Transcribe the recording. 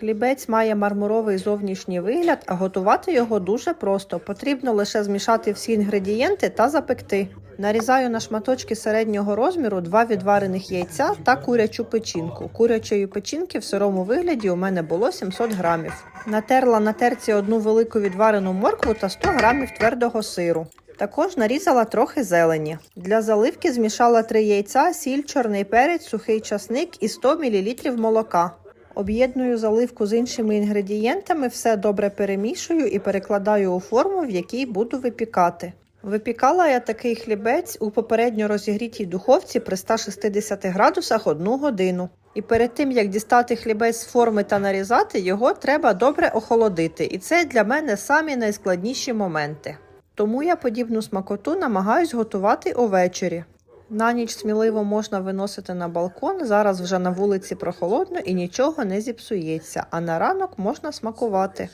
Хлібець має мармуровий зовнішній вигляд, а готувати його дуже просто. Потрібно лише змішати всі інгредієнти та запекти. Нарізаю на шматочки середнього розміру два відварених яйця та курячу печінку. Курячої печінки в сирому вигляді у мене було 700 грамів. Натерла на терці одну велику відварену моркву та 100 грамів твердого сиру. Також нарізала трохи зелені. Для заливки змішала 3 яйця, сіль, чорний перець, сухий часник і 100 мл молока. Об'єдную заливку з іншими інгредієнтами, все добре перемішую і перекладаю у форму, в якій буду випікати. Випікала я такий хлібець у попередньо розігрітій духовці при 160 градусах 1 годину. І перед тим як дістати хлібець з форми та нарізати, його треба добре охолодити. І це для мене самі найскладніші моменти. Тому я подібну смакоту намагаюсь готувати увечері. На ніч сміливо можна виносити на балкон. Зараз вже на вулиці прохолодно і нічого не зіпсується, а на ранок можна смакувати.